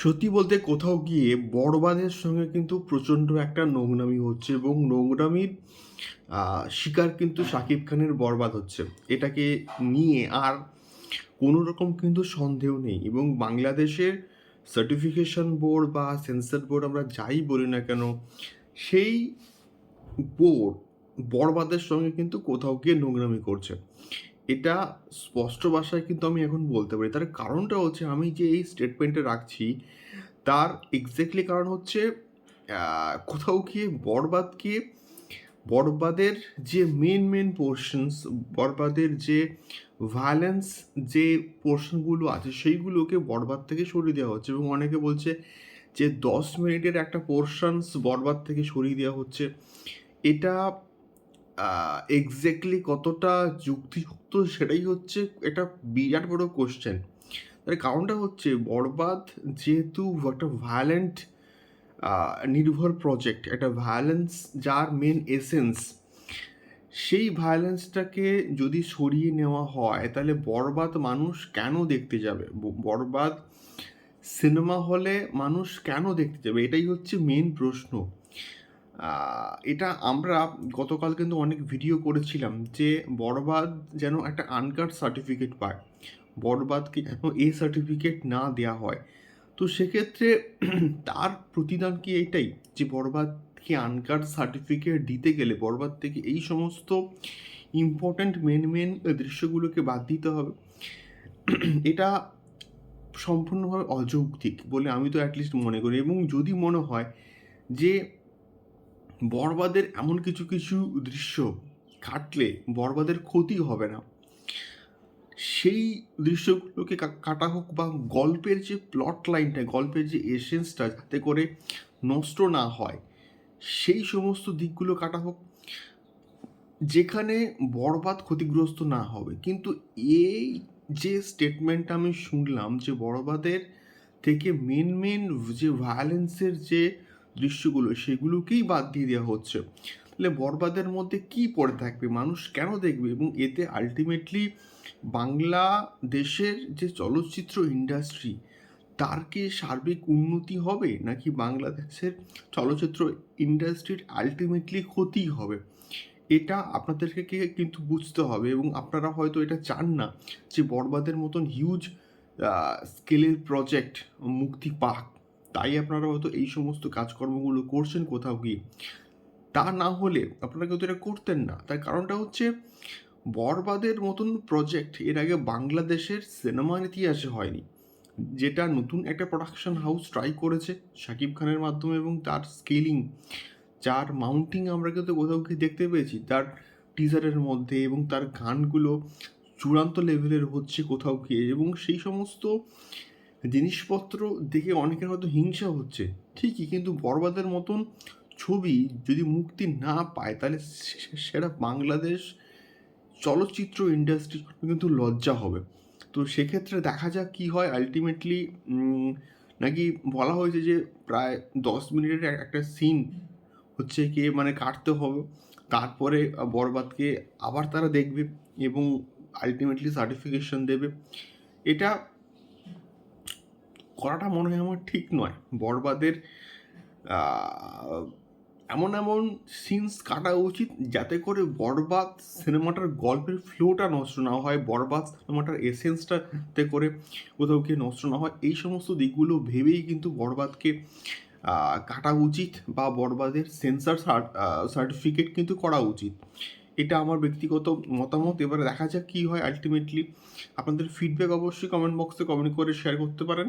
সত্যি বলতে কোথাও গিয়ে বড়বাদের সঙ্গে কিন্তু প্রচণ্ড একটা নোংরামি হচ্ছে এবং নোংরামির শিকার কিন্তু শাকিব খানের বরবাদ হচ্ছে। এটাকে নিয়ে আর কোনো রকম কিন্তু সন্দেহ নেই এবং বাংলাদেশের সার্টিফিকেশন বোর্ড বা সেন্সর বোর্ড আমরা যাই বলি না কেন, সেই বোর্ড বরবাদের সঙ্গে কিন্তু কোথাও গিয়ে নোংরামি করছে। এটা স্পষ্ট ভাষায় কিন্তু আমি এখন বলতে পারি। তার কারণটা হচ্ছে আমি যে এই স্টেটমেন্টে রাখছি, তার এক্স্যাক্টলি কারণ হচ্ছে কোথাও গিয়ে বরবাদকে, বরবাদের যে মেন মেন পোর্শনস বরবাদের যে ভায়োলেন্স যে পোর্শনগুলো আছে, সেইগুলোকে বরবাদ থেকে সরিয়ে দেওয়া হচ্ছে এবং অনেকে বলছে যে দশ মিনিটের একটা পোর্শনস বরবাদ থেকে সরিয়ে দেওয়া হচ্ছে। এটা এক্স্যাক্টলি কতটা যুক্তিযুক্ত সেটাই হচ্ছে এটা বিরাট বড় কোশ্চেন তার কারণটা হচ্ছে বরবাদ যেহেতু একটা ভায়োলেন্ট নির্ভর প্রজেক্ট একটা ভায়োলেন্স যার মেন এসেন্স সেই ভায়োলেন্সটাকে যদি সরিয়ে নেওয়া হয়, তাহলে বরবাদ মানুষ কেন দেখতে যাবে? বরবাদ সিনেমা হলে মানুষ কেন দেখতে যাবে? এটাই হচ্ছে মেন প্রশ্ন। এটা আমরা গতকাল কিন্তু অনেক ভিডিও করেছিলাম যে বরবাদ যেন একটা আনকাট সার্টিফিকেট পায়। বরবাদকে যেন এ সার্টিফিকেট না দেওয়া হয়। তো সেক্ষেত্রে তার প্রতিদান কি এটাই যে বরবাদকে আনকাট সার্টিফিকেট দিতে গেলে, বরবাদ থেকে এই সমস্ত ইম্পর্ট্যান্ট মেন মেন দৃশ্যগুলোকে বাদ দিতে হবে। এটা সম্পূর্ণভাবে অযৌক্তিক বলে আমি তো অ্যাটলিস্ট মনে করি। এবং যদি মনে হয় যে বরবাদের এমন কিছু কিছু দৃশ্য কাটলে বরবাদের ক্ষতি হবে না। সেই দৃশ্যগুলোকে কাটা হোক বা গল্পের যে প্লট লাইনটা গল্পের যে এসেন্সটা যাতে করে নষ্ট না হয়, সেই সমস্ত দিকগুলো কাটা হোক। যেখানে বরবাদ ক্ষতিগ্রস্ত না হবে। কিন্তু এই যে স্টেটমেন্টটা আমি শুনলাম যে বরবাদের থেকে মেন মেন যে ভায়োলেন্সের যে দৃশ্যগুলো সেগুলোকেই বাদ দিয়ে দেওয়া হচ্ছে। তাহলে বরবাদের মধ্যে কি পড়ে থাকবে? মানুষ কেন দেখবে? এবং এতে আলটিমেটলি বাংলা দেশের যে চলচ্চিত্র ইন্ডাস্ট্রি তার কি সার্বিক উন্নতি হবে? নাকি বাংলাদেশের চলচ্চিত্র ইন্ডাস্ট্রির আলটিমেটলি ক্ষতি হবে? এটা আপনাদেরকে কিন্তু বুঝতে হবে এবং আপনারা হয়তো এটা চান না যে বরবাদের মতন হিউজ স্কেলের প্রজেক্ট মুক্তি পাক। তাই আপনারা হয়তো এই সমস্ত কাজকর্মগুলো করছেন কোথাও গিয়ে। তা না হলে আপনারা কিন্তু এটা করতেন না। তার কারণটা হচ্ছে বরবাদের মতন প্রজেক্ট এর আগে বাংলাদেশের সিনেমার ইতিহাসে হয়নি। যেটা নতুন একটা প্রোডাকশন হাউস ট্রাই করেছে শাকিব খানের মাধ্যমে এবং তার স্কেলিং যার মাউন্টিং আমরা কিন্তু কোথাও গিয়ে দেখতে পেয়েছি। তার টিজারের মধ্যে এবং তার গানগুলো চূড়ান্ত লেভেলের হচ্ছে কোথাও গিয়ে এবং সেই সমস্ত জিনিসপত্র দেখে অনেকের হয়তো হিংসা হচ্ছে। ঠিকই, কিন্তু বরবাদের মতন ছবি যদি মুক্তি না পায়, তাহলে সেটা বাংলাদেশ চলচ্চিত্র ইন্ডাস্ট্রি কিন্তু লজ্জা হবে। তো সেক্ষেত্রে দেখা যাক কি হয়। আলটিমেটলি নাকি বলা হয়েছে যে প্রায় দশ মিনিটের একটা সিন হচ্ছে কে মানে কাটতে হবে। তারপরে বরবাদকে আবার তারা দেখবে এবং আলটিমেটলি সার্টিফিকেশন দেবে। এটা করাটা মনে হয় আমার ঠিক নয়। বরবাদের এমন এমন সিনস কাটা উচিত যাতে করে বরবাদ সিনেমাটার গল্পের ফ্লোটা নষ্ট না হয়, বরবাদ সিনেমাটার এসেন্সটা যাতে করে কোথাও গিয়ে নষ্ট না হয়। এই সমস্ত দিকগুলো ভেবেই কিন্তু বরবাদকে কাটা উচিত বা বরবাদের সেন্সার সার্টিফিকেট কিন্তু করা উচিত। এটা আমার ব্যক্তিগত মতামত। এবারে দেখা যাক কী হয় আলটিমেটলি আপনাদের ফিডব্যাক অবশ্যই কমেন্ট বক্সে কমেন্ট করে শেয়ার করতে পারেন।